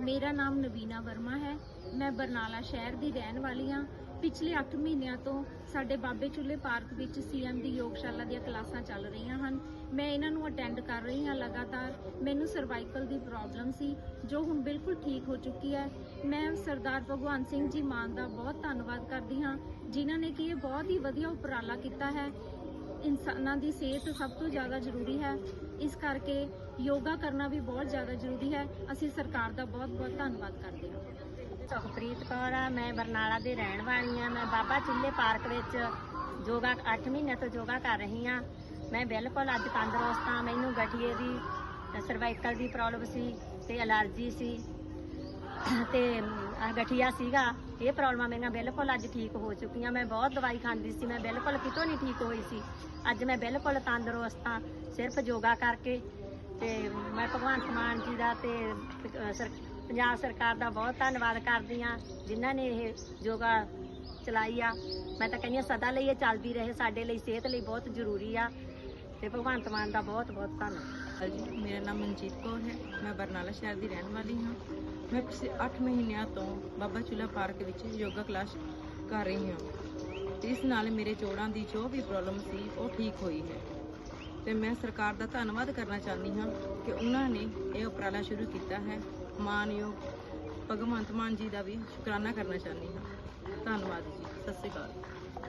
ਮੇਰਾ ਨਾਮ ਨਵੀਨਾ ਵਰਮਾ ਹੈ। ਮੈਂ ਬਰਨਾਲਾ ਸ਼ਹਿਰ ਦੀ ਰਹਿਣ ਵਾਲੀ ਹਾਂ। ਪਿਛਲੇ 8 ਮਹੀਨਿਆਂ ਤੋਂ ਸਾਡੇ ਬਾਬੇ ਚੁੱਲੇ ਪਾਰਕ ਵਿੱਚ ਸੀਐਮ ਦੀ ਯੋਗਸ਼ਾਲਾ ਦੀਆਂ ਕਲਾਸਾਂ ਚੱਲ ਰਹੀਆਂ ਹਨ। ਮੈਂ ਇਹਨਾਂ ਨੂੰ ਅਟੈਂਡ ਕਰ ਰਹੀ ਹਾਂ ਲਗਾਤਾਰ। ਮੈਨੂੰ ਸਰਵਾਈਕਲ ਦੀ ਪ੍ਰੋਬਲਮ ਸੀ, ਜੋ ਹੁਣ ਬਿਲਕੁਲ ਠੀਕ ਹੋ ਚੁੱਕੀ ਹੈ। ਮੈਂ ਸਰਦਾਰ ਭਗਵਾਨ ਸਿੰਘ ਜੀ ਮਾਨ ਦਾ ਬਹੁਤ ਧੰਨਵਾਦ ਕਰਦੀ ਹਾਂ, ਜਿਨ੍ਹਾਂ ਨੇ ਕਿ ਇਹ ਬਹੁਤ ਹੀ ਵਧੀਆ ਉਪਰਾਲਾ ਕੀਤਾ ਹੈ। ਇਨਸਾਨਾਂ ਦੀ ਸਿਹਤ ਸਭ ਤੋਂ ਜ਼ਿਆਦਾ ਜ਼ਰੂਰੀ ਹੈ। ਇਸ ਕਰਕੇ ਯੋਗਾ ਕਰਨਾ ਵੀ ਬਹੁਤ ਜ਼ਿਆਦਾ ਜ਼ਰੂਰੀ ਹੈ। ਅਸੀਂ ਸਰਕਾਰ ਦਾ ਬਹੁਤ ਬਹੁਤ ਧੰਨਵਾਦ ਕਰਦੇ ਹਾਂ। ਸੁਖਪ੍ਰੀਤ ਕੌਰ ਆ, ਮੈਂ ਬਰਨਾਲਾ ਦੀ ਰਹਿਣ ਵਾਲੀ ਆ ਮੈਂ ਬਾਬਾ ਚਿੱਲੇ ਪਾਰਕ ਵਿੱਚ ਯੋਗਾ 8 ਮਹੀਨੇ ਤੋਂ ਯੋਗਾ ਕਰ ਰਹੀ ਆ ਮੈਂ ਬਿਲਕੁਲ ਅੱਜ ਤੰਦਰੁਸਤ ਆ ਮੈਨੂੰ ਗਠੀਏ ਦੀ ਸਰਵਾਈਕਲ ਦੀ ਪ੍ਰੋਬਲਮ ਸੀ ਤੇ ਅਲਰਜੀ ਸੀ ਤੇ ਗਠੀਆ ਸੀਗਾ। ਇਹ ਪ੍ਰੋਬਲਮਾਂ ਮੇਰੀਆਂ ਬਿਲਕੁਲ ਅੱਜ ਠੀਕ ਹੋ ਚੁੱਕੀਆਂ। ਮੈਂ ਬਹੁਤ ਦਵਾਈ ਖਾਂਦੀ ਸੀ, ਮੈਂ ਬਿਲਕੁਲ ਕਿਤੋਂ ਨਹੀਂ ਠੀਕ ਹੋਈ ਸੀ। ਅੱਜ ਮੈਂ ਬਿਲਕੁਲ ਤੰਦਰੁਸਤ ਹਾਂ, ਸਿਰਫ ਯੋਗਾ ਕਰਕੇ। ਤੇ ਮੈਂ ਭਗਵੰਤ ਮਾਨ ਜੀ ਦਾ ਤੇ ਸਰ- ਪੰਜਾਬ ਸਰਕਾਰ ਦਾ ਬਹੁਤ ਧੰਨਵਾਦ ਕਰਦੀ ਹਾਂ, ਜਿਨ੍ਹਾਂ ਨੇ ਇਹ ਯੋਗਾ ਚਲਾਈ ਆ। ਮੈਂ ਤਾਂ ਕਹਿੰਦੀ ਹਾਂ, ਸਦਾ ਲਈ ਇਹ ਚੱਲਦੀ ਰਹੇ, ਸਾਡੇ ਲਈ ਸਿਹਤ ਲਈ ਬਹੁਤ ਜ਼ਰੂਰੀ ਆ। ਤੇ ਭਗਵੰਤ ਮਾਨ ਦਾ ਬਹੁਤ ਬਹੁਤ ਧੰਨਵਾਦ। ਮੇਰਾ ਨਾਮ ਮਨਜੀਤ ਕੌਰ ਹੈ, ਮੈਂ ਬਰਨਾਲਾ ਸ਼ਹਿਰ ਦੀ ਰਹਿਣ ਵਾਲੀ ਹਾਂ। ਮੈਂ ਪਿਛਲੇ 8 ਮਹੀਨਿਆਂ ਤੋਂ ਬਾਬਾ ਚੁੱਲਾ ਪਾਰਕ ਵਿੱਚ ਯੋਗਾ ਕਲਾਸ ਕਰ ਰਹੀ ਹਾਂ। ਇਸ ਨਾਲ ਮੇਰੇ ਜੋੜਾਂ ਦੀ ਜੋ ਵੀ ਪ੍ਰੋਬਲਮ ਸੀ, ਉਹ ਠੀਕ ਹੋਈ ਹੈ। ਤੇ ਮੈਂ ਸਰਕਾਰ ਦਾ ਧੰਨਵਾਦ ਕਰਨਾ ਚਾਹੁੰਦੀ ਹਾਂ ਕਿ ਉਹਨਾਂ ਨੇ ਇਹ ਉਪਰਾਲਾ ਸ਼ੁਰੂ ਕੀਤਾ ਹੈ। ਮਾਨਯੋਗ ਭਗਵੰਤ ਮਾਨ ਜੀ ਦਾ ਵੀ ਸ਼ੁਕਰਾਨਾ ਕਰਨਾ ਚਾਹੁੰਦੀ ਹਾਂ। ਧੰਨਵਾਦ ਜੀ, ਸਤਿ ਸ਼੍ਰੀ ਅਕਾਲ।